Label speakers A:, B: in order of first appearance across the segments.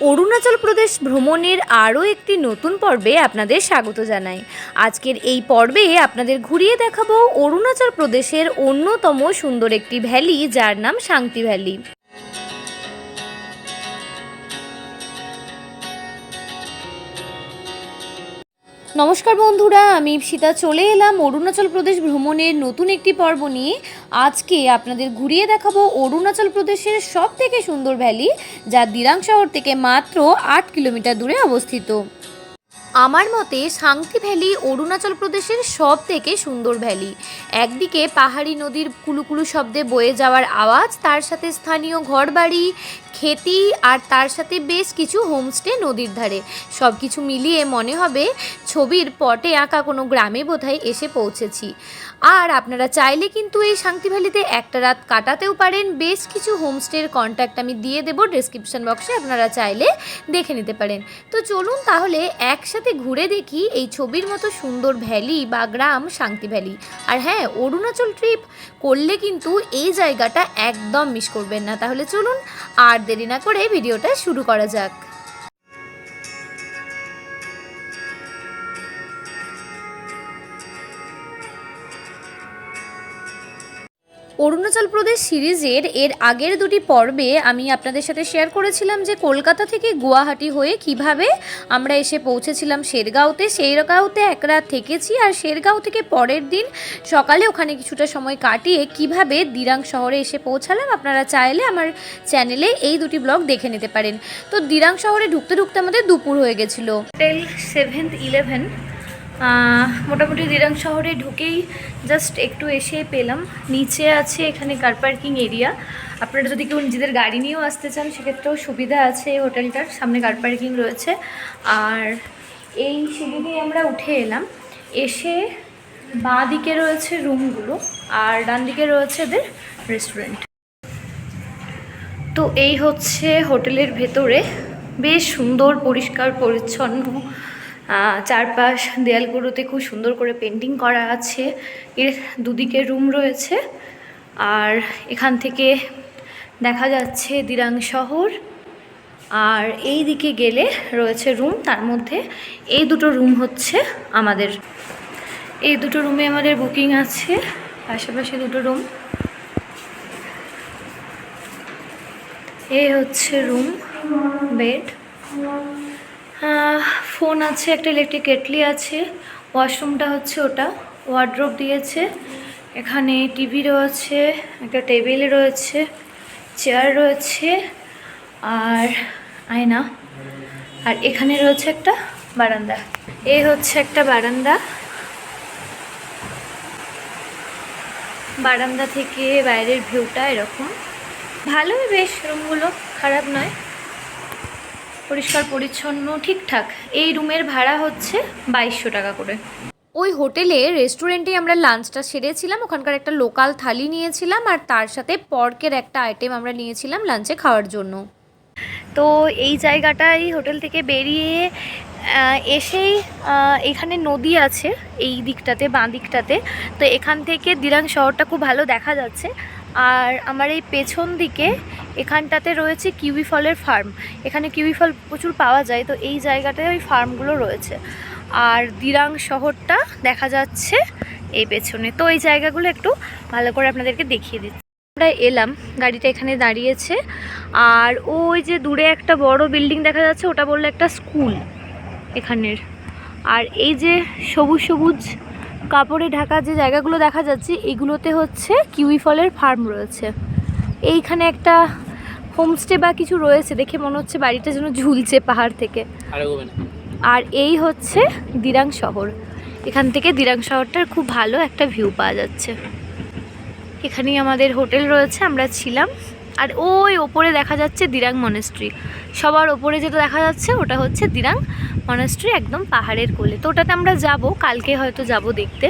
A: অরুণাচল প্রদেশ ভ্রমণের আরও একটি নতুন পর্বে আপনাদের স্বাগত জানাই। আজকের এই পর্বে আপনাদের ঘুরিয়ে দেখাবো অরুণাচল প্রদেশের অন্যতম সুন্দর একটি ভ্যালি, যার নাম শান্তি ভ্যালি। নমস্কার বন্ধুরা, আমি সীতা চলে এলাম অরুণাচল প্রদেশ ভ্রমণের নতুন একটি পর্ব নিয়ে। আজকে আপনাদের ঘুরিয়ে দেখাবো অরুণাচল প্রদেশের সব থেকে সুন্দর ভ্যালি, যা দিরাং শহর থেকে মাত্র আট কিলোমিটার দূরে অবস্থিত। আমার মতে শান্তি ভ্যালি অরুণাচল প্রদেশের সব থেকে সুন্দর ভ্যালি। একদিকে পাহাড়ি নদীর কুলুকুলু শব্দে বয়ে যাওয়ার আওয়াজ, তার সাথে স্থানীয় ঘরবাড়ি, খেতি আর তার সাথে বেশ কিছু হোমস্টে নদীর ধারে। সব কিছু মিলিয়ে মনে হবে ছবির পটে আঁকা কোনো গ্রামে বোধহয় এসে পৌঁছেছি। আর আপনারা চাইলে কিন্তু এই শান্তি ভ্যালিতে একটা রাত কাটাতেও পারেন। বেশ কিছু হোমস্টের কন্ট্যাক্ট আমি দিয়ে দেবো ডিসক্রিপশন বক্সে আপনারা চাইলে দেখে নিতে পারেন। তো চলুন তাহলে একসাথে ঘুরে দেখি এই ছবির মতো সুন্দর ভ্যালি বা গ্রাম শান্তি ভ্যালি। আর হ্যাঁ অরুণাচল ট্রিপ করলে কিন্তু এই জায়গাটা একদম মিস করবেন না। তাহলে চলুন আর দেরি না করে ভিডিওটা শুরু করা যাক। অরুণাচল প্রদেশ সিরিজের এর আগের দুটি পর্বে আমি আপনাদের সাথে শেয়ার করেছিলাম যে কলকাতা থেকে গুয়াহাটি হয়ে কীভাবে আমরা এসে পৌঁছেছিলাম শেরগাঁওতে। শেরগাঁওতে এক রাত থেকেছি আর শেরগাঁও থেকে পরের দিন সকালে ওখানে কিছুটা সময় কাটিয়ে কীভাবে দিরাং শহরে এসে পৌঁছালাম আপনারা চাইলে আমার চ্যানেলে এই দুটি ব্লগ দেখে নিতে পারেন। তো দিরাং শহরে ঢুকতে ঢুকতে আমাদের দুপুর হয়ে গেছিল। হোটেল সেভেন্থ ইলেভেন মোটামুটি দিরাং শহরে ঢুকেই জাস্ট একটু এসে পেলাম। নিচে আছে এখানে কার পার্কিং এরিয়া আপনারা যদি কেউ নিজেদের গাড়ি নিয়েও আসতে চান, সেক্ষেত্রেও সুবিধা আছে এই হোটেলটার। সামনে কার পার্কিং রয়েছে। আর এই সিঁড়ি দিয়ে আমরা উঠে এলাম। এসে বাঁ দিকে রয়েছে রুমগুলো আর ডান দিকে রয়েছে এদের রেস্টুরেন্ট তো এই হচ্ছে হোটেলের ভেতরে। বেশ সুন্দর, পরিষ্কার, পরিচ্ছন্ন চারপাশ দেয়ালগুলোতে খুব সুন্দর করে পেন্টিং করা আছে। এর দুদিকে রুম রয়েছে। আর এখান থেকে দেখা যাচ্ছে দিরাং শহর। আর এই দিকে গেলে রয়েছে রুম তার মধ্যে এই দুটো রুম হচ্ছে আমাদের। এই দুটো রুমে আমাদের বুকিং আছে, পাশাপাশি দুটো রুম এই হচ্ছে রুম বেড ফোন আছে, একটা ইলেকট্রিক কেটলি আছে ওয়াশরুমটা হচ্ছে ওটা ওয়ার্ড্রোপ দিয়েছে, এখানে টিভি রয়েছে, একটা টেবিল রয়েছে চেয়ার রয়েছে, আর আয়না, আর এখানে রয়েছে একটা বারান্দা। এই হচ্ছে একটা বারান্দা। বারান্দা থেকে বাইরের ভিউটা এরকম। ভালোই বেশ রুমগুলো খারাপ নয়। পরিষ্কার পরিচ্ছন্ন ঠিকঠাক। এই রুমের ভাড়া হচ্ছে বাইশশো টাকা করে। ওই হোটেলে রেস্টুরেন্টে আমরা লাঞ্চটা সেরেছিলাম ওখানকার একটা লোকাল থালি নিয়েছিলাম আর তার সাথে পর্কের একটা আইটেম আমরা নিয়েছিলাম লাঞ্চে খাওয়ার জন্য। তো এই জায়গাটাই হোটেল থেকে বেরিয়ে এসেই এখানে নদী আছে এই দিকটাতে বাঁ দিকটাতে। তো এখান থেকে দিরাং শহরটা খুব ভালো দেখা যাচ্ছে। আর আমার এই পেছন দিকে এখানটাতে রয়েছে কিউই ফলের ফার্ম। এখানে কিউই ফল প্রচুর পাওয়া যায়, তো এই জায়গাটায় ওই ফার্মগুলো রয়েছে। আর দিরাং শহরটা দেখা যাচ্ছে এই পেছনে। তো এই জায়গাগুলো একটু ভালো করে আপনাদেরকে দেখিয়ে দিচ্ছি। আমরা এলাম, গাড়িটা এখানে দাঁড়িয়েছে। আর ওই যে দূরে একটা বড় বিল্ডিং দেখা যাচ্ছে, ওটা বলল একটা স্কুল এখানের। আর এই যে সবুজ সবুজ কাপড়ে ঢাকা যে জায়গাগুলো দেখা যাচ্ছে এগুলোতে হচ্ছে কিউই ফলের ফার্ম রয়েছে। এইখানে একটা হোমস্টে বা কিছু রয়েছে দেখে মনে হচ্ছে বাড়িটা যেন ঝুলছে পাহাড় থেকে। আর এই হচ্ছে দিরাং শহর। এখান থেকে দিরাং শহরটার খুব ভালো একটা ভিউ পাওয়া যাচ্ছে। এখানেই আমাদের হোটেল রয়েছে আমরা ছিলাম। আর ওই ওপরে দেখা যাচ্ছে দিরাং মনেস্ট্রি। সবার ওপরে যেটা দেখা যাচ্ছে ওটা হচ্ছে দিরাং মনেস্ট্রি একদম পাহাড়ের কোলে। তো ওটাতে আমরা যাব, কালকে হয়তো যাব দেখতে।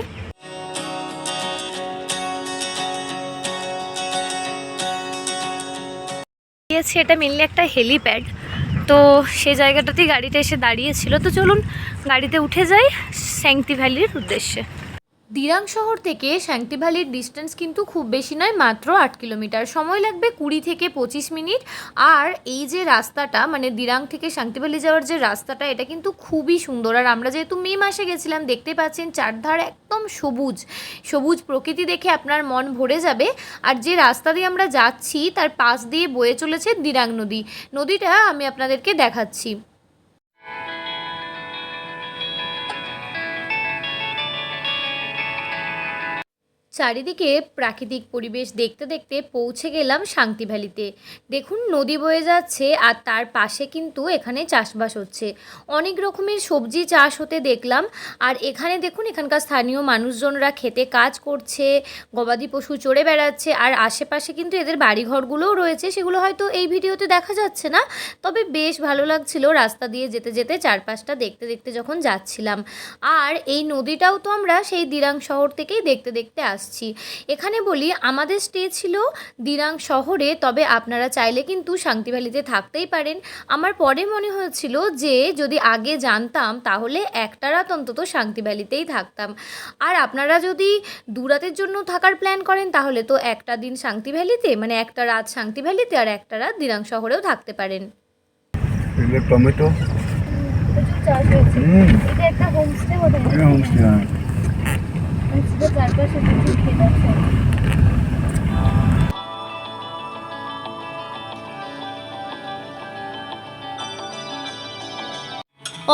A: গিয়েছি, এটা মেনলি একটা হেলিপ্যাড তো সে জায়গাটাতেই গাড়িটা এসে দাঁড়িয়েছিল। তো চলুন, গাড়িতে উঠে যাই স্যাংটি ভ্যালির উদ্দেশ্যে। দিরাং শহর থেকে ভ্যালির ডিস্টেন্স কিন্তু খুব বেশি নয়, মাত্র আট কিলোমিটার। সময় লাগবে কুড়ি থেকে পঁচিশ মিনিট। আর এই যে রাস্তাটা মানে দিরাং থেকে ভ্যালি যাওয়ার যে রাস্তাটা, এটা কিন্তু খুবই সুন্দর। আর আমরা যেহেতু মে মাসে গেছিলাম, দেখতে পাচ্ছেন চারধার একদম সবুজ। সবুজ প্রকৃতি দেখে আপনার মন ভরে যাবে। আর যে রাস্তা দিয়ে আমরা যাচ্ছি, তার পাশ দিয়ে বয়ে চলেছে দিরাং নদী। নদীটা আমি আপনাদেরকে দেখাচ্ছি। চারিদিকে প্রাকৃতিক পরিবেশ দেখতে দেখতে পৌঁছে গেলাম শান্তি ভ্যালিতে। দেখুন, নদী বয়ে যাচ্ছে আর তার পাশে কিন্তু এখানে চাষবাস হচ্ছে। অনেক রকমের সবজি চাষ হতে দেখলাম আর এখানে দেখুন, এখানকার স্থানীয় মানুষজনরা খেতে কাজ করছে, গবাদি পশু চড়ে বেড়াচ্ছে আর আশেপাশে কিন্তু এদের বাড়িঘরগুলোও রয়েছে। সেগুলো হয়তো এই ভিডিওতে দেখা যাচ্ছে না, তবে বেশ ভালো লাগছিল রাস্তা দিয়ে যেতে যেতে চারপাশটা দেখতে দেখতে যখন যাচ্ছিলাম। আর এই নদীটাও তো আমরা সেই দিরাং শহর থেকেই দেখতে দেখতে আসছি। এখানে বলি আমাদের স্টে ছিল দিরাং শহরে তবে আপনারা চাইলে কিন্তু শান্তি ভ্যালিতে থাকতেই পারেন। আমার পরে মনে হয়েছিল যে যদি আগে জানতাম তাহলে একটা রাত অন্তত শান্তি ভ্যালিতেই থাকতাম। আর আপনারা যদি দু রাতের জন্য থাকার প্ল্যান করেন তাহলে তো একটা দিন শান্তি ভ্যালিতে মানে একটা রাত শান্তি ভ্যালিতে আর একটা রাত দিরাং শহরেও থাকতে পারেন।
B: টমেটো
A: চাষ হয়েছে এটা একটা হোমস্টে
B: হোমস্টে
A: চারপাশে প্রচুর ক্ষেত আছে।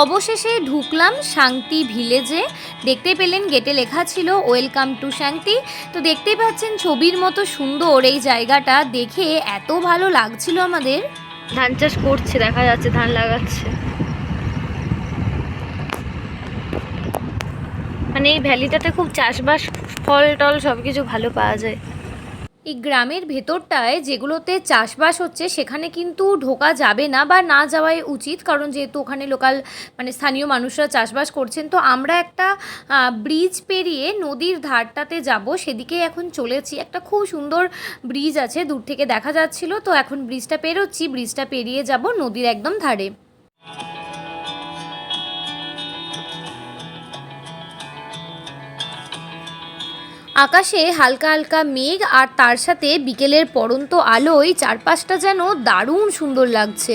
A: অবশেষে ঢুকলাম শান্তি ভিলেজে। দেখতে পেলেন গেটে লেখা ছিল ওয়েলকাম টু শান্তি। তো দেখতেই পাচ্ছেন ছবির মতো সুন্দর এই জায়গাটা দেখে এত ভালো লাগছিল আমাদের। ধান চাষ করছে দেখা যাচ্ছে ধান লাগাচ্ছে। মানে এই ভ্যালিটাতে খুব চাষবাস, ফল টল সব কিছু ভালো পাওয়া যায়। এই গ্রামের ভেতরটায় যেগুলোতে চাষবাস হচ্ছে, সেখানে কিন্তু ঢোকা যাবে না বা না যাওয়াই উচিত। কারণ যেহেতু ওখানে লোকাল মানে স্থানীয় মানুষরা চাষবাস করছেন, তো আমরা একটা ব্রিজ পেরিয়ে নদীর ধারটাতে যাব। সেদিকে এখন চলেছি। একটা খুব সুন্দর ব্রিজ আছে, দূর থেকে দেখা যাচ্ছিল। তো এখন ব্রিজটা পেরোচ্ছি। ব্রিজটা পেরিয়ে যাব নদীর একদম ধারে। আকাশে হালকা হালকা মেঘ আর তার সাথে বিকেলের পরন্ত আলোয় চারপাশটা যেন দারুণ সুন্দর লাগছে।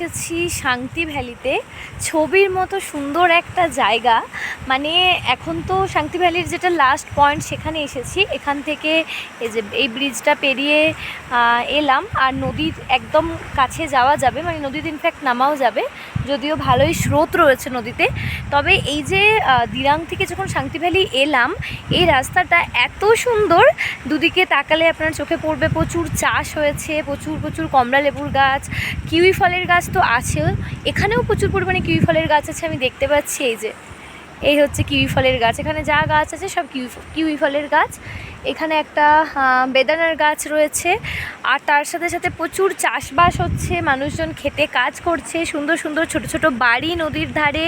A: এসেছি শান্তি ভ্যালিতে। ছবির মতো সুন্দর একটা জায়গা। মানে এখন তো শান্তি ভ্যালির যেটা লাস্ট পয়েন্ট সেখানে এসেছি। এখান থেকে এই যে এই ব্রিজটা পেরিয়ে এলাম। আর নদীর একদম কাছে যাওয়া যাবে। মানে নদীতে ইনফ্যাক্ট নামাও যাবে। যদিও ভালোই স্রোত রয়েছে নদীতে। তবে এই যে দিরাং থেকে যখন শান্তি ভ্যালি এলাম, এই রাস্তাটা এত সুন্দর। দুদিকে তাকালে আপনার চোখে পড়বে প্রচুর চাষ হয়েছে, প্রচুর প্রচুর কমলা লেবুর গাছ, কিউই ফলের গাছ তো আছে। এখানেও প্রচুর পরিমাণে কিউই ফলের গাছ আছে, আমি দেখতে পাচ্ছি, এই যে। এই হচ্ছে কিউই ফলের গাছ। এখানে যা গাছ আছে সব কিউই কিউই ফলের গাছ। এখানে একটা বেদানার গাছ রয়েছে। আর তার সাথে সাথে প্রচুর চাষবাস হচ্ছে, মানুষজন খেতে কাজ করছে, সুন্দর সুন্দর ছোট ছোট বাড়ি, নদীর ধারে,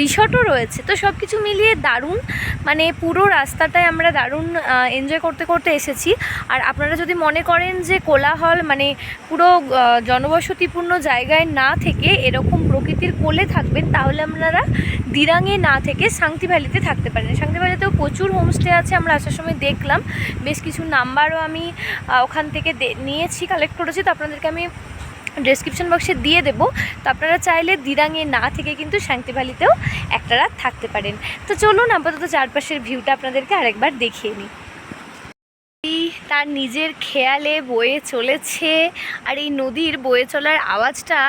A: রিসর্টও রয়েছে। তো সব কিছু মিলিয়ে দারুণ মানে পুরো রাস্তাটায় আমরা দারুণ এনজয় করতে করতে এসেছি। আর আপনারা যদি মনে করেন যে কোলাহল মানে পুরো জনবসতিপূর্ণ জায়গায় না থেকে এরকম প্রকৃতির কোলে থাকবেন, তাহলে আপনারা দিরাঙে না থেকে সাংতি ভ্যালিতে থাকতে পারেন। সাংতি ভ্যালিতেও প্রচুর হোমস্টে আছে, আমরা আসার সময় দেখলাম। বেশ কিছু নাম্বারও আমি ওখান থেকে নিয়েছি কালেক্ট করেছি। তো আপনাদেরকে আমি ডেসক্রিপশন বক্সে দিয়ে দেব। তো আপনারা চাইলে দিদাঙে না থেকে কিন্তু শান্তি ভ্যালিতেও একটা রাত থাকতে পারেন। তো চলুন আপাতত চারপাশের ভিউটা আপনাদেরকে আরেকবার দেখিয়ে নিই। তার নিজের খেয়ালে বয়ে চলেছে আর এই নদীর বয়ে চলার আওয়াজটা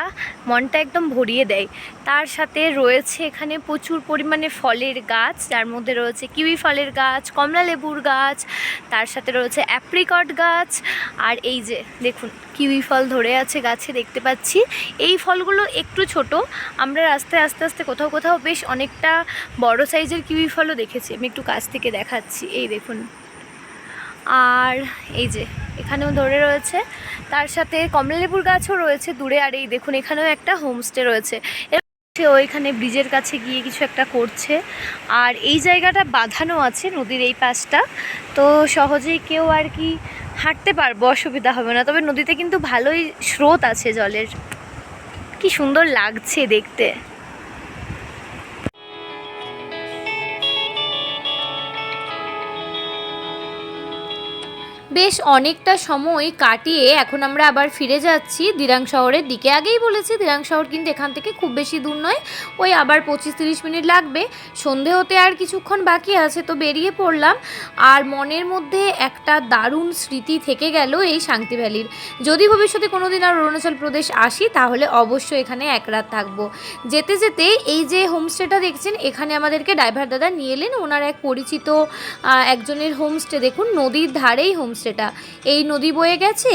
A: মনটা একদম ভরিয়ে দেয়। তার সাথে রয়েছে এখানে প্রচুর পরিমাণে ফলের গাছ, যার মধ্যে রয়েছে কিউই ফলের গাছ, কমলা লেবুর গাছ, তার সাথে রয়েছে অ্যাপ্রিকট গাছ আর এই যে দেখুন কিউই ফল ধরে আছে গাছে দেখতে পাচ্ছি। এই ফলগুলো একটু ছোট, আমরা রাস্তায় আস্তে আস্তে কোথাও কোথাও বেশ অনেকটা বড় সাইজের কিউই ফলও দেখেছি। আমি একটু কাছ থেকে দেখাচ্ছি। এই দেখুন। আর এই যে, এখানেও ধরে রয়েছে। তার সাথে কমলালেবুর গাছও রয়েছে দূরে, আর এই দেখুন, এখানেও একটা হোমস্টে রয়েছে। সে ওইখানে ব্রিজের কাছে গিয়ে কিছু একটা করছে। আর এই জায়গাটা বাঁধানো আছে নদীর এই পাশটা। তো সহজেই কেউ আর কি হাঁটতে পারব, অসুবিধা হবে না। তবে নদীতে কিন্তু ভালোই স্রোত আছে জলের। কি সুন্দর লাগছে দেখতে। বেশ অনেকটা সময় কাটিয়ে এখন আমরা আবার ফিরে যাচ্ছি দিরাং শহরের দিকে। আগেই বলেছি দিরাং শহর কিন্তু এখান থেকে খুব বেশি দূর নয়, ওই আবার পঁচিশ তিরিশ মিনিট লাগবে। সন্ধে হতে আর কিছুক্ষণ বাকি আছে, তো বেরিয়ে পড়লাম। আর মনের মধ্যে একটা দারুণ স্মৃতি থেকে গেল এই শান্তি ভ্যালির। যদি ভবিষ্যতে কোনো দিন আর অরুণাচল প্রদেশ আসি, তাহলে অবশ্যই এখানে এক রাত থাকব। যেতে যেতে এই যে হোমস্টেটা দেখছেন, এখানে আমাদেরকে ড্রাইভার দাদা নিয়ে এলেন। ওনার এক পরিচিত একজনের হোমস্টে দেখুন, নদীর ধারেই হোমস্টেটা। এই নদী বয়ে গেছে,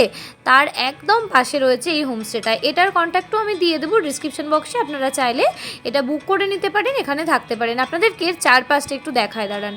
A: তার একদম পাশে রয়েছে এই হোমস্টেটা। এটার কন্ট্যাক্টও আমি দিয়ে দেবো ডিসক্রিপশন বক্সে আপনারা চাইলে এটা বুক করে নিতে পারেন, এখানে থাকতে পারেন। আপনাদেরকে চারপাশটা একটু দেখায়, দাঁড়ান।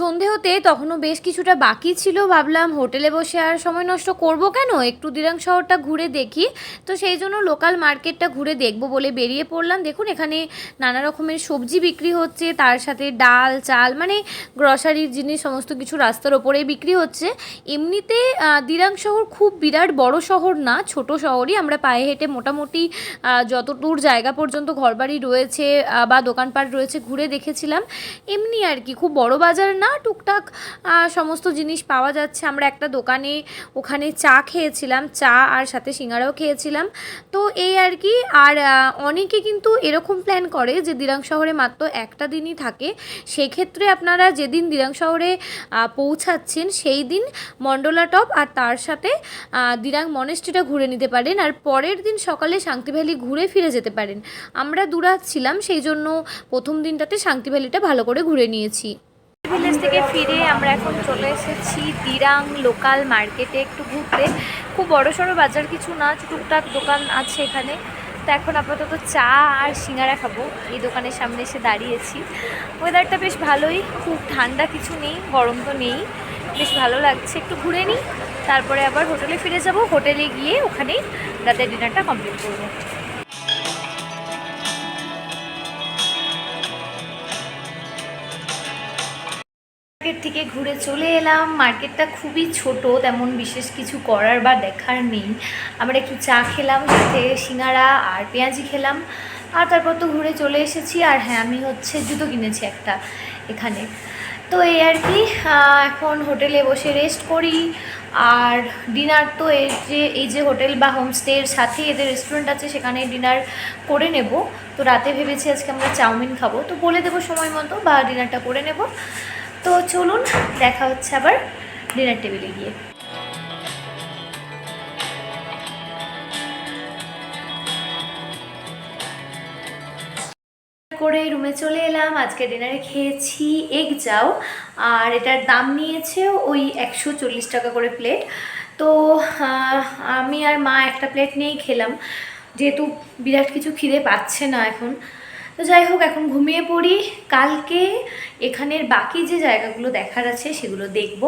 A: সন্ধে হতে তখনও বেশ কিছুটা বাকি ছিল। ভাবলাম হোটেলে বসে আর সময় নষ্ট করব কেন? একটু দিরাং শহরটা ঘুরে দেখি। তো সেই জন্য লোকাল মার্কেটটা ঘুরে দেখব বলে বেরিয়ে পড়লাম। দেখুন, এখানে নানা রকমের সবজি বিক্রি হচ্ছে, তার সাথে ডাল, চাল মানে গ্রসারির জিনিস, সমস্ত কিছু রাস্তার ওপরেই বিক্রি হচ্ছে। এমনিতে দিরাং শহর খুব বিরাট বড় শহর না, ছোট শহরই। আমরা পায়ে হেঁটে মোটামুটি যতদূর জায়গা পর্যন্ত ঘরবাড়ি রয়েছে বা দোকানপাট রয়েছে, ঘুরে দেখেছিলাম। এমনি আর কি, খুব বড় বাজার না টুকটাক সমস্ত জিনিস পাওয়া যাচ্ছে। আমরা একটা দোকানে ওখানে চা খেয়েছিলাম, চা আর সাথে সিঙ্গারাও খেয়েছিলাম। তো এই আর কি, আর অনেকে কিন্তু এরকম প্ল্যান করে যে দিরাং শহরে মাত্র একটা দিনই থাকে। সেক্ষেত্রে আপনারা যেদিন দিরাং শহরে পৌঁছাচ্ছেন সেই দিন মন্ডলা টপ আর তার সাথে দিরাং মনেস্ট্রিটা ঘুরে নিতে পারেন। আর পরের দিন সকালে শান্তি ভ্যালি ঘুরে ফিরে যেতে পারেন। আমরা দুরাত ছিলাম, সেই জন্য প্রথম দিনটাতে শান্তি ভ্যালিটা ভালো করে ঘুরে নিয়েছি। ভিলেজ থেকে ফিরে আমরা এখন চলে এসেছি দিরাং লোকাল মার্কেটে একটু ঘুরতে। খুব বড় সড়ো বাজার কিছু না টুকটাক দোকান আছে এখানে। তো এখন আপাতত চা আর সিঙ্গারা খাব। এই দোকানের সামনে এসে দাঁড়িয়েছি। ওয়েদারটা বেশ ভালোই, খুব ঠান্ডা কিছু নেই, গরম তো নেই। বেশ ভালো লাগছে। একটু ঘুরে নিই, তারপরে আবার হোটেলে ফিরে যাব। হোটেলে গিয়ে ওখানেই রাতের ডিনারটা কমপ্লিট করব। চলে এলাম। মার্কেটটা খুবই ছোট, তেমন বিশেষ কিছু করার বা দেখার নেই। আমরা একটু চা খেলাম, সাথে সিঙ্গারা আর পেঁয়াজি খেলাম। আর তারপর তো ঘুরে চলে এসেছি। আর হ্যাঁ আমি হচ্ছে জুতো কিনেছি একটা এখানে। তো এই আর কি এখন হোটেলে বসে রেস্ট করি। আর ডিনার তো এর যে, এই যে হোটেল বা হোমস্টের সাথে এদের রেস্টুরেন্ট আছে, সেখানে ডিনার করে নেব। তো রাতে ভেবেছি আজকে আমরা চাউমিন খাব। তো বলে দেবো সময় মতো বা ডিনারটা করে নেব। তো চলুন, দেখা হচ্ছে আবার ডিনার টেবিলে গিয়ে। করে রুমে চলে এলাম, আজকে ডিনারে খেয়েছি এগ যাও। আর এটার দাম নিয়েছে ওই একশো চল্লিশ টাকা করে প্লেট তো আমি আর মা একটা প্লেট নিয়েই খেলাম। যেহেতু বিরাট কিছু খিদে পাচ্ছে না এখন তো যাই হোক, এখন ঘুমিয়ে পড়ি। কালকে এখানের বাকি যে জায়গাগুলো দেখার আছে, সেগুলো দেখব।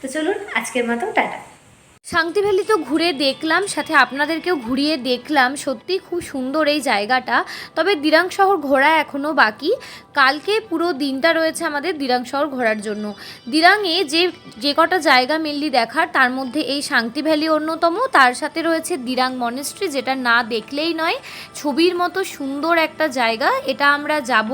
A: তো চলুন, আজকের মতো টাটা। শান্তি ভ্যালি তো ঘুরে দেখলাম, সাথে আপনাদেরকেও ঘুরিয়ে দেখলাম। সত্যি খুব সুন্দর এই জায়গাটা। তবে দিরাং শহর ঘোরা এখনও বাকি। কালকে পুরো দিনটা রয়েছে আমাদের দিরাং শহর ঘোরার জন্য। দিরাংয়ে যে যে কটা জায়গা মেনলি দেখার, তার মধ্যে এই শান্তি ভ্যালি অন্যতম। তার সাথে রয়েছে দিরাং মনেস্ট্রি যেটা না দেখলেই নয়, ছবির মতো সুন্দর একটা জায়গা। এটা আমরা যাব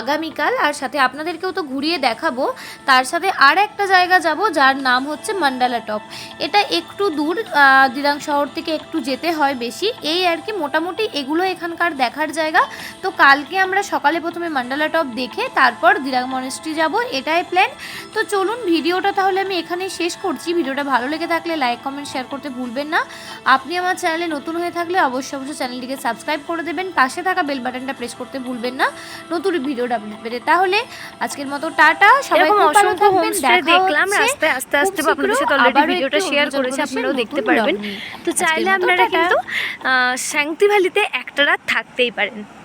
A: আগামীকাল, আর সাথে আপনাদেরকেও তো ঘুরিয়ে দেখাবো। তার সাথে আর একটা জায়গা যাব, যার নাম হচ্ছে মান্ডালা টপ। এটা একটু দূর দিরাং শহর থেকে একটু যেতে হয় বেশি। এই আর কি মোটামুটি এগুলো এখানকার দেখার জায়গা। তো কালকে আমরা সকালে প্রথমে মান্ডালা টপ দেখে তারপর দিরাং মনেস্ট্রি যাব এটাই প্ল্যান তো চলুন ভিডিওটা তাহলে আমি এখানেই শেষ করছি। ভিডিওটা ভালো লেগে থাকলে লাইক কমেন্ট শেয়ার করতে ভুলবেন না। আপনি আমার চ্যানেলে নতুন হয়ে থাকলে অবশ্যই অবশ্যই চ্যানেলটিকে সাবস্ক্রাইব করে দেবেন। পাশে থাকা বেল বাটনটা প্রেস করতে ভুলবেন না। নতুন ভিডিওটা আপডেট পেতে তাহলে আজকের মতো টাটা। সবাই ভালো থাকবেন। দেখা
C: দেখলাম। আস্তে আস্তে আস্তে আপনাদের সাথে অলরেডি ভিডিওটা শেয়ার করেছি আপনারাও দেখতে পারবেন তো চাইলে আপনারা। কিন্তু শ্যাংতি ভ্যালিতে একটা রাত থাকতেই পারেন